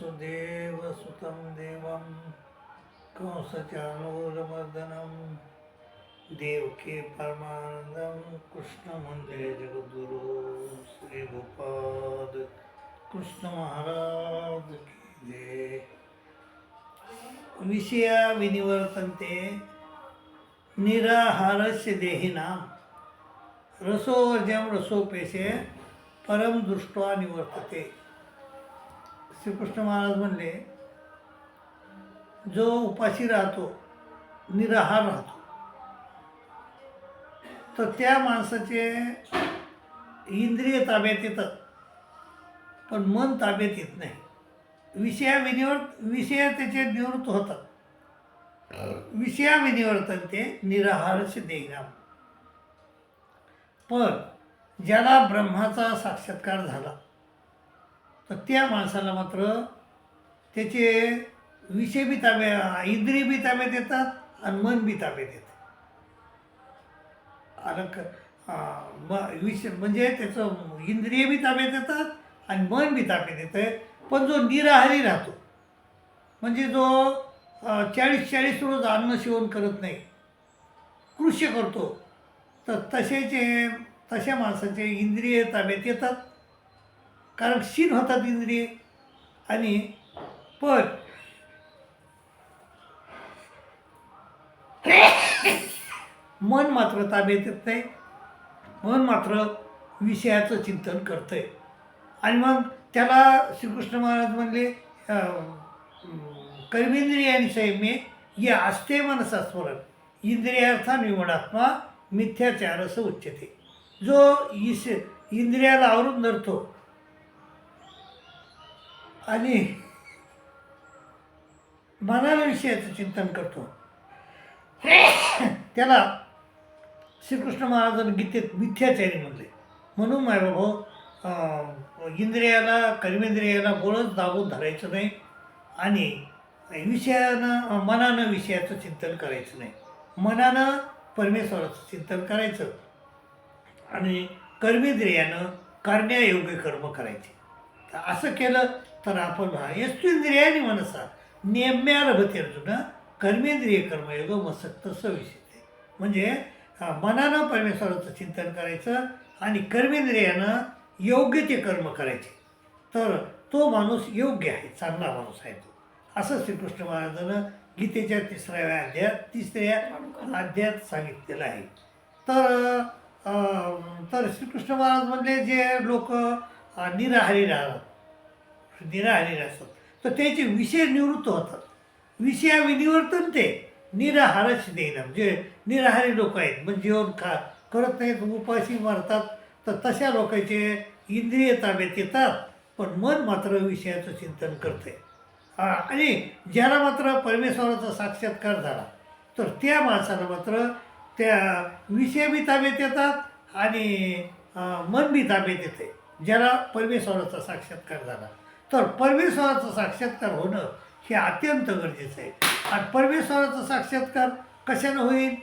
वसुदेवसुतं देवं कंसचाणूरमर्दनं देवके परमानन्दं कृष्णमन्दिरे जगद्गुरु श्रीभूपाद कृष्णमहाराज जय। विषया विनिवर्तन्ते निराहारस्य देहिनां रसोवर्जम रसोपेशे परं दृष्ट्वा निवर्तते। श्रीकृष्ण महाराज म्हणले जो उपाशी राहतो निराहार राहतो. तर त्या माणसाचे इंद्रिय ताब्यात येतात पण मन ताब्यात येत नाही. विषयाविनिवर्त विषय त्याचे निवृत्त होतात. विषयाविनिवर्तन ते निराहारच देईना पण ज्याला ब्रह्माचा साक्षात्कार झाला तर त्या माणसाला मात्र त्याचे विषय बी ताब्या इंद्रिय बी ताब्यात येतात आणि मन बी ताब्यात येतं आणि क विषय म्हणजे त्याचं इंद्रिय बी ताब्यात येतात आणि मन बी ताब्यात येतं पण जो निराहारी राहतो म्हणजे जो चाळीस चाळीस रोज अन्न सेवन करत नाही कृष्य करतो तर तसेचे तशा माणसाचे इंद्रिय ताब्यात येतात कारण क्षीण होतात इंद्रिय आणि पण. मन मात्र ताब्यात येत नाही मन मात्र विषयाचं चिंतन करतंय. आणि मग त्याला श्रीकृष्ण महाराज म्हणले अं, कर्मेंद्रिय आणि संयमे या असते मनसा स्मरण. इंद्रियार्था निवडात्मा मिथ्याचारस उच्चते. जो इस इंद्रियाला आवरून धरतो आणि मनाला विषयाचं चिंतन करतो. त्याला श्रीकृष्ण महाराजांनी गीतेत मिथ्याचारी म्हणले. म्हणून माय बाबा इंद्रियाला कर्मेंद्रियाला गोळच दाबून धरायचं नाही आणि विषयानं मनानं विषयाचं चिंतन करायचं नाही. मनानं परमेश्वराचं चिंतन करायचं आणि कर्मेंद्रियानं करण्यायोग्य कर्म करायचे. असं केलं तर आपण यस्तुंद्रियाने मनसा. नेम्या रभते अर्जुन. कर्मेंद्रिय कर्मयोग मसक्त विषय म्हणजे मनानं परमेश्वराचं चिंतन करायचं आणि कर्मेंद्रियानं योग्य ते कर्म करायचे. तर तो माणूस योग्य आहे चांगला माणूस आहे तो. असं श्रीकृष्ण महाराजानं गीतेच्या तिसऱ्या अध्यायात तिसऱ्या अध्यायात सांगितलेलं आहे. तर तर श्रीकृष्ण महाराज म्हणले जे लोक निराहारी राहतात निराहारी असतात. तर त्याचे विषय निवृत्त होतात. विषया विनिवर्तन ते निराहारच देणं म्हणजे निराहारी लोक आहेत म्हणजे जेवण खा करत नाहीत उपाशी मारतात. तर तशा लोकांचे इंद्रिय ताब्यात येतात पण मन मात्र विषयाचं चिंतन करते आणि ज्याला मात्र परमेश्वराचा साक्षात्कार झाला तर त्या माणसाला मात्र त्या विषय बी ताब्यात येतात आणि मन बी ताब्यात येते ज्याला परमेश्वराचा साक्षात्कार झाला. तर परमेश्वराचं साक्षात्कार होणं हे अत्यंत गरजेचं आहे. आणि परमेश्वराचं साक्षात्कार कशानं होईल?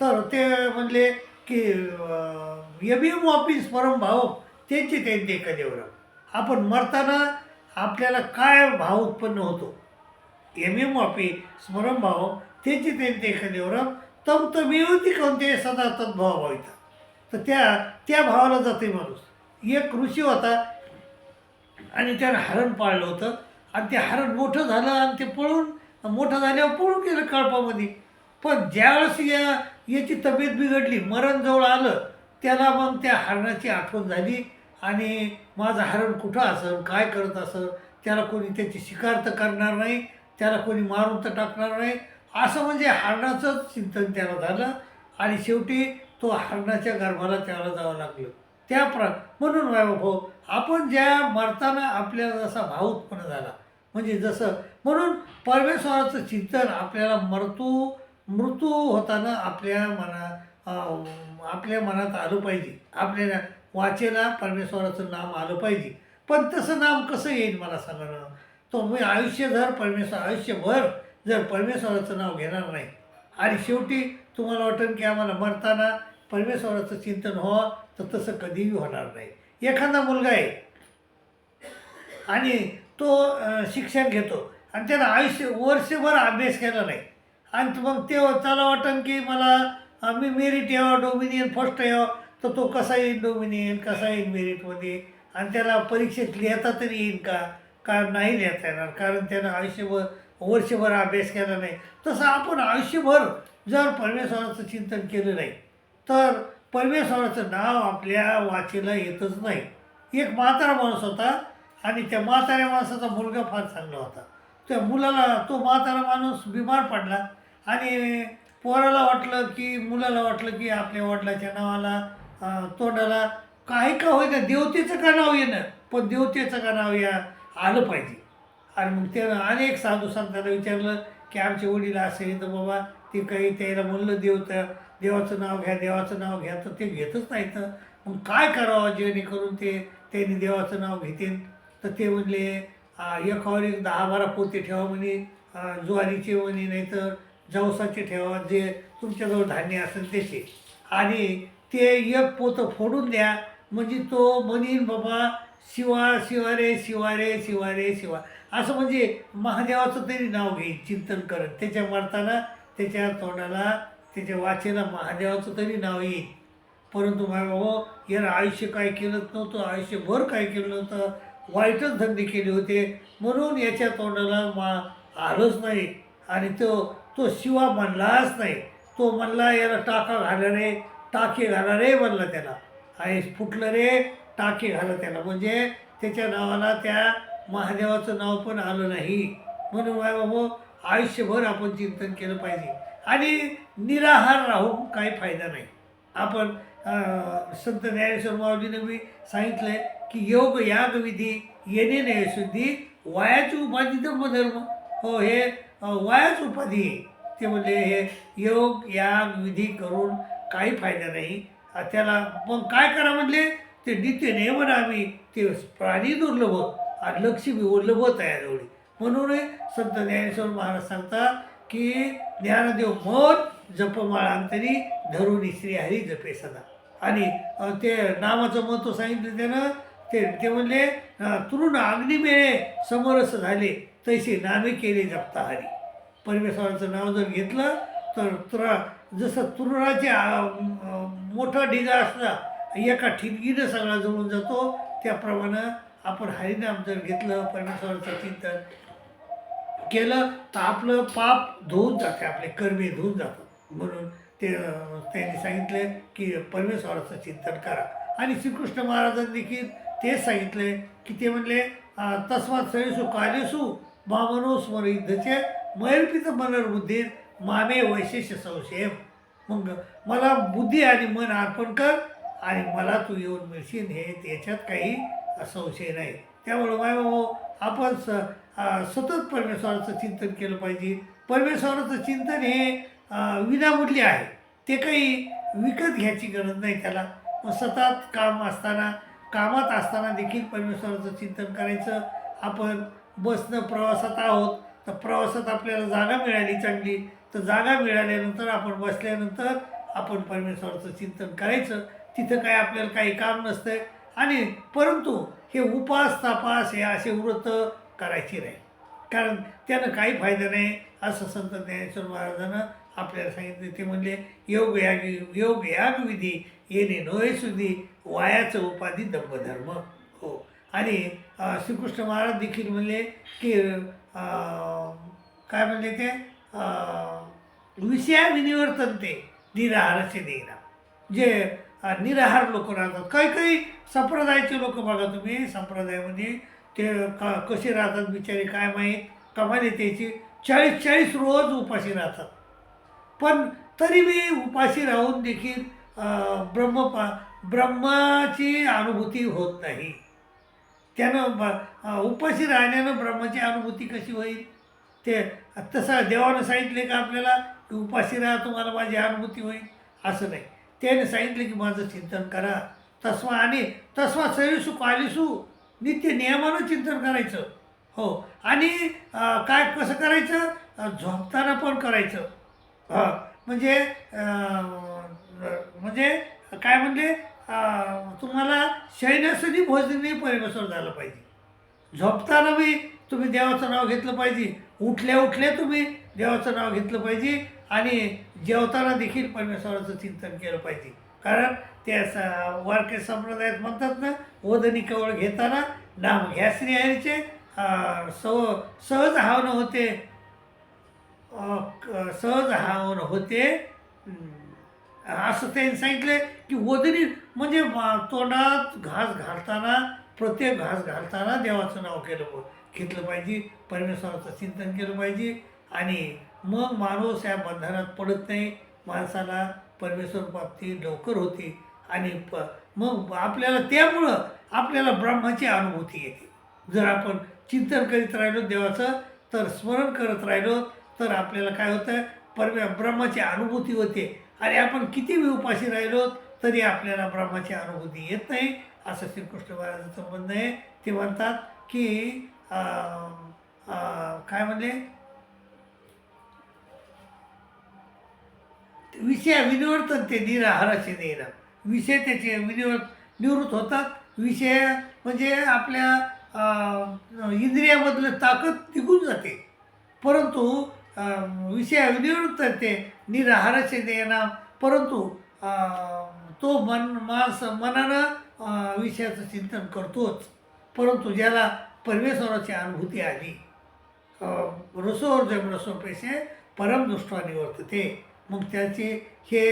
तर ते म्हणले की यबियम ऑफिस परमभाव त्यांचे त्यांचे कदेवर आपण मरताना आपल्याला काय भाव उत्पन्न होतो? एम एम वापी स्मरणभाव त्याची त्यांचे एखाद्यावर तम तमेवती कोणते सदा तद्भाव व्हायचा तर त्या त्या भावाला जाते माणूस. एक ऋषी होता आणि त्यानं हरण पाळलं होतं. आणि ते हरण मोठं झालं आणि ते पळून मोठं झाल्यावर पळून गेलं कळपामध्ये. पण ज्यावेळेस या याची तब्येत बिघडली मरण जवळ आलं त्याला मग त्या हरणाची आठवण झाली. आणि माझं हरण कुठं असं काय करत असं त्याला कोणी त्याची शिकार तर करणार नाही त्याला कोणी मारून तर टाकणार नाही. असं म्हणजे हरणाचंच चिंतन त्याला झालं. आणि शेवटी तो हरणाच्या गर्भाला त्याला जावं लागलं. त्या प्र म्हणून भाऊ आपण ज्या मरताना आपल्याला जसा भाव उत्पन्न झाला म्हणजे जसं म्हणून परमेश्वराचं चिंतन आपल्याला मृत्यू मृत्यू होताना आपल्या मना आपल्या मनात आलं पाहिजे. आपल्याला वाचेला परमेश्वराचं नाम आलं पाहिजे. पण तसं नाम कसं येईल मला सांगा ना? तो मी आयुष्यभर परमेश्वर आयुष्यभर जर परमेश्वराचं नाव घेणार नाही आणि शेवटी तुम्हाला वाटेल की आम्हाला मरताना परमेश्वराचं चिंतन व्हावं तर तसं कधीही होणार नाही. एखादा मुलगा आहे आणि तो शिक्षण घेतो आणि त्यानं आयुष्य वर्षभर अभ्यास केला नाही. आणि मग ते त्याला वाटन की मला मी मेरिट यावं डोमिनियन फर्स्ट यावं तर तो कसा येईल डोमिनियन कसा येईल मेरिटमध्ये आणि त्याला परीक्षेत लिहिता तरी येईल का? का नाही लिहिता येणार? कारण त्यानं आयुष्यभर वर्षभर अभ्यास केला नाही. तसं आपण आयुष्यभर जर परमेश्वराचं चिंतन केलं नाही तर परमेश्वराचं नाव आपल्या वाचेला येतच नाही. एक म्हातारा माणूस होता आणि त्या म्हाताऱ्या माणसाचा मुलगा फार चांगला होता. त्या मुलाला तो म्हातारा माणूस बिमार पडला आणि पोराला वाटलं की मुलाला वाटलं की आपल्या वडिलाच्या नावाला तोंडाला काही का होईना देवतेचं का नाव येणं? पण देवतेचं का नाव या आलं पाहिजे. आणि मग ते अनेक साधू संतांना विचारलं की आमचे वडील असे तर बाबा ते काही त्याला म्हणलं देवता. देवाचं नाव घ्या देवाचं नाव घ्या तर ते घेतच नाहीत. मग काय करावं जेणेकरून ते त्यांनी देवाचं नाव घेतील? तर ते म्हणले एकावर एक दहा बारा पोते ठेवा म्हणे ज्वारीचे म्हणे नाहीतर जवसाचे ठेवा जे तुमच्याजवळ धान्य असेल त्याचे आणि ते एक पोतं फोडून द्या. म्हणजे तो म्हणीन बाबा शिवा शिवा रे शिवारे शिवा रे शिवा. असं म्हणजे महादेवाचं तरी नाव घेईल चिंतन करत. त्याच्या मारताना त्याच्या तोंडाला त्याच्या वाचेला महादेवाचं तरी नाव येईल. परंतु माय बाबा यानं आयुष्य काय केलंच नव्हतं आयुष्यभर काय केलं नव्हतं. वाईटच धंदे केले होते. म्हणून याच्या तोंडाला मा आलंच नाही. आणि तो तो शिवा म्हणलाच नाही. तो म्हणला याला टाका घाला रे टाके घाला रे म्हणला त्याला. आणि फुटलं रे टाके घाला त्याला. म्हणजे त्याच्या नावाला त्या महादेवाचं नाव पण आलं नाही. म्हणून माय बाबा आयुष्यभर आपण चिंतन केलं पाहिजे. आणि निराहार राहून काही फायदा नाही. आपण संत ज्ञानेश्वर माऊजीने मी सांगितलं आहे की योग याग विधी येणे नाही शुद्धी वायाची उपाधी धर्म हो हे वयाच वायाच उपाधी आहे. ते म्हणजे हे योग याग विधी करून काही फायदा नाही. त्याला मग काय करा म्हणले? ते नित्य नियम आम्ही ते प्राणी दुर्लभ आणि लक्ष्मी वल्लभ तयार एवढी म्हणून संत ज्ञानेश्वर महाराज सांगतात की ज्ञानदेव मत जपमाळांतरी धरून श्री हरी जपे सदा. आणि ते नामाचं महत्त्व सांगितलं त्यानं ते ते म्हणले तरुण तृण अग्निमेळे समरस झाले तैसे नामे केले जपता हरी. परमेश्वराचं नाव जर घेतलं तर तुरा जसं तृणाचे मोठा ढिगा असला एका ठिणगीनं सगळा जळून जातो त्याप्रमाणे आपण हरिनाम जर घेतलं परमेश्वराचं चिंतन केलं तर आपलं पाप धुवून जाते आपले कर्मे धुवून जातात. म्हणून ते त्यांनी सांगितले की परमेश्वराचं चिंतन करा. आणि श्रीकृष्ण महाराजांनी देखील तेच सांगितले की ते म्हणले तस्मात सळेसू कालेसू मामनो स्मरिद्धचे मैरपित मनर्बुद्धीर मामे वैशेष संशय मग मला बुद्धी आणि मन अर्पण कर आणि मला तू येऊन मिळशील हे याच्यात काही संशय नाही. त्यामुळं माय भाऊ आपण स सतत परमेश्वराचं चिंतन केलं पाहिजे. परमेश्वराचं चिंतन हे विनामूल्य आहे. ते काही विकत घ्यायची गरज नाही त्याला. मग सतत काम असताना कामात असताना देखील परमेश्वराचं चिंतन करायचं. आपण बसनं प्रवासात आहोत तर प्रवासात आपल्याला जागा मिळाली चांगली. तर जागा मिळाल्यानंतर आपण बसल्यानंतर आपण परमेश्वराचं चिंतन करायचं. तिथं काय आपल्याला काही काम नसतं आणि परंतु हे उपास तपास हे असे व्रत करायची नाही. कारण त्यानं काही फायदा नाही असं संत ज्ञानेश्वर महाराजानं आपल्याला सांगितले. ते म्हणले योग याग योग याग विधी येणे नोय सुधी वायाचं उपाधी दंभधर्म हो. आणि श्रीकृष्ण महाराज देखील म्हणले की काय म्हणले ते विषया विनिवर्तन ते निराहारचे देईना जे निराहार लोक राहतात. काही काही संप्रदायाचे लोक बघा तुम्ही संप्रदायामध्ये ते का कसे राहतात बिचारे काय माहीत? कमाले त्याची. चाळीस चाळीस रोज उपाशी राहतात. पण तरी मी उपाशी राहून देखील ब्रह्मपा ब्रह्म पा ब्रह्माची अनुभूती होत नाही. त्यानं उपाशी राहण्यानं ब्रह्माची अनुभूती कशी होईल? ते तसं देवानं सांगितले का आपल्याला? की उपाशी राहा तुम्हाला माझी अनुभूती होईल. असं नाही. त्याने सांगितलं की माझं चिंतन करा. तस्मा आणि तस्मा सरीसू कालिसू नित्य नियमानं चिंतन करायचं. हो. आणि काय कसं करायचं? झोपताना पण करायचं. हां म्हणजे म्हणजे काय म्हणजे तुम्हाला शयनासनी भोजनी परिवसन झालं पाहिजे. झोपताना बी तुम्ही देवाचं नाव घेतलं पाहिजे. उठल्या उठल्या तुम्ही देवाचं नाव घेतलं पाहिजे आणि जेवताना देखील परमेश्वराचं चिंतन केलं पाहिजे. कारण त्या स वारके संप्रदायात म्हणतात ना ओदनी कवळ घेताना नाम घ्या श्रीहरीचे सव सहज हावन होते. क- सहज हावन होते. असं त्यांनी सांगितलं की वदनी म्हणजे मा- तोंडात घास घालताना प्रत्येक घास घालताना देवाचं नाव केलं घेतलं पाहिजे. परमेश्वराचं चिंतन केलं पाहिजे. आणि मग माणूस या बंधनात पडत नाही माणसाला. परमेश्वर प्राप्ती लवकर होते आणि प मग आपल्याला त्यामुळं आपल्याला ब्रह्माची अनुभूती येते. जर आपण चिंतन करीत राहिलो देवाचं तर स्मरण करत राहिलो तर आपल्याला काय होतं? परमे ब्रह्माची अनुभूती होते. आणि आपण किती वेळ उपाशी राहिलो तरी आपल्याला ब्रह्माची अनुभूती येत नाही. असं श्रीकृष्ण महाराजांचं म्हणणं आहे. ते म्हणतात की काय म्हणले? विषय विनिवर्तन ते निराहाराचे नेर. विषय त्याचे विनिवर्त निवृत्त होतात. विषय म्हणजे आपल्या इंद्रियामधलं ताकद निघून जाते. परंतु विषय विनिवृत्त ते निराहाराचे देना परंतु तो मन माणस मनानं विषयाचं चिंतन करतोच. परंतु ज्याला परमेश्वराची अनुभूती आली रसोवर जम रसो पैसे परमदृष्टा निवर्तते. मग त्याचे हे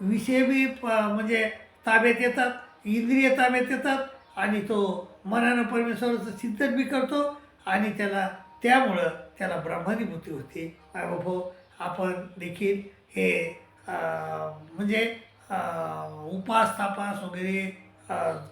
विषय बी प म्हणजे ताब्यात येतात इंद्रिय ताब्यात येतात आणि तो मनानं परमेश्वराचं चिंतन बी करतो आणि त्याला त्यामुळं त्याला ब्रह्मानुभूती होते. बाबा आपण देखील हे म्हणजे उपास तापास वगैरे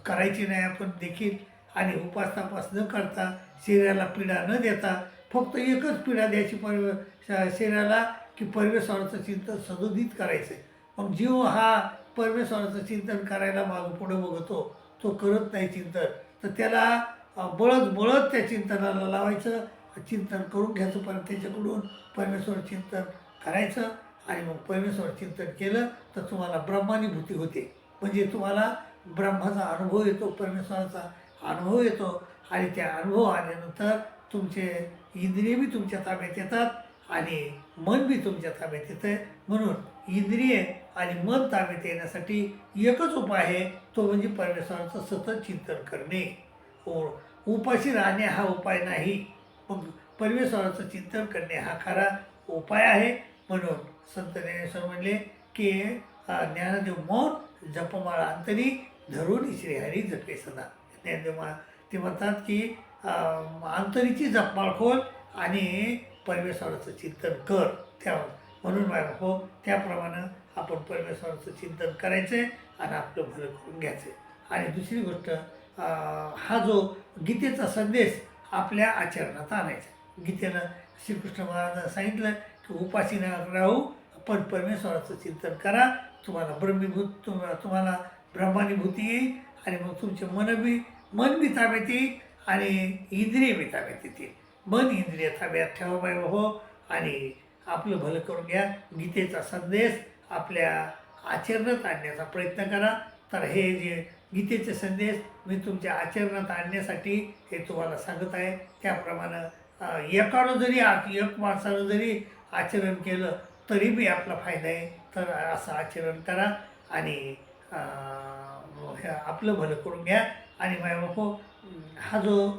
करायची नाही आपण देखील. आणि उपास तापास न करता शरीराला पीडा न देता फक्त एकच पीडा द्यायची पर शरीराला की परमेश्वराचं चिंतन सदोदित करायचं मग जीव हा परमेश्वराचं चिंतन करायला मागं पुढं बघतो तो करत नाही चिंतन. तर त्याला बळत बळत त्या चिंतनाला लावायचं चिंतन करून घ्यायचं पण त्याच्याकडून. परमेश्वर चिंतन करायचं आणि मग परमेश्वर चिंतन केलं तर तुम्हाला ब्रह्मानुभूती होते. म्हणजे तुम्हाला ब्रह्माचा अनुभव येतो परमेश्वराचा अनुभव येतो. आणि त्या अनुभव आल्यानंतर तुमचे इंद्रिय बी तुमच्या ताब्यात येतात आणि मन बी तुमच्या ताब्यात येतं म्हणून इंद्रिय आणि मन ताब्यात येण्यासाठी एकच उपाय आहे तो म्हणजे परमेश्वराचं सतत चिंतन करणे. ओ उपाशी राहणे हा उपाय नाही मग परमेश्वराचं चिंतन करणे हा खरा उपाय आहे. म्हणून संत ज्ञानेश्वर म्हणले की ज्ञानदेव मौन जपमाळा अंतरी धरून श्रीहरी जपे सदा. ज्ञानदेव ते म्हणतात की अंतरीची जपमाळ खोल आणि परमेश्वराचं चिंतन कर त्या म्हणून बाबा हो, त्याप्रमाणे आपण परमेश्वराचं चिंतन करायचं आहे आणि आपलं भलं करून घ्यायचं. आहे आणि दुसरी गोष्ट हा जो गीतेचा संदेश आपल्या आचरणात आणायचा. गीतेनं श्रीकृष्ण महाराजांना सांगितलं की उपाशी राहू पण परमेश्वराचं चिंतन करा. तुम्हाला ब्रह्मीभूत तुम तुम्हाला ब्रह्मानुभूती येईल आणि मग तुमचे मन बी मन बी ताब्यात येईल आणि इंद्रिय बी ताब्यात येतील. मन इंद्रिय ताब्यात ठेवा बाय हो आणि आपलं भलं करून घ्या. गीतेचा संदेश आपल्या आचरणात आणण्याचा प्रयत्न करा. तर हे जे गीतेचे संदेश मी तुमच्या आचरणात आणण्यासाठी हे तुम्हाला सांगत आहे. त्याप्रमाणे एकानं जरी आ एक माणसानं जरी आचरण केलं तरी बी आपला फायदा आहे. तर असं आचरण करा आणि हे आपलं भलं करून घ्या. आणि माय बापो हो, हा जो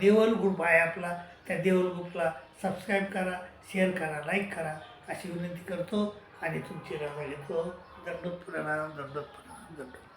देवल ग्रुप आहे आपला त्या देवल बुकला सबस्क्राईब करा शेअर करा लाईक करा. अशी विनंती करतो आणि तुमची रजा घेतो. दंडोत प्रणाम दंडोत दंडोत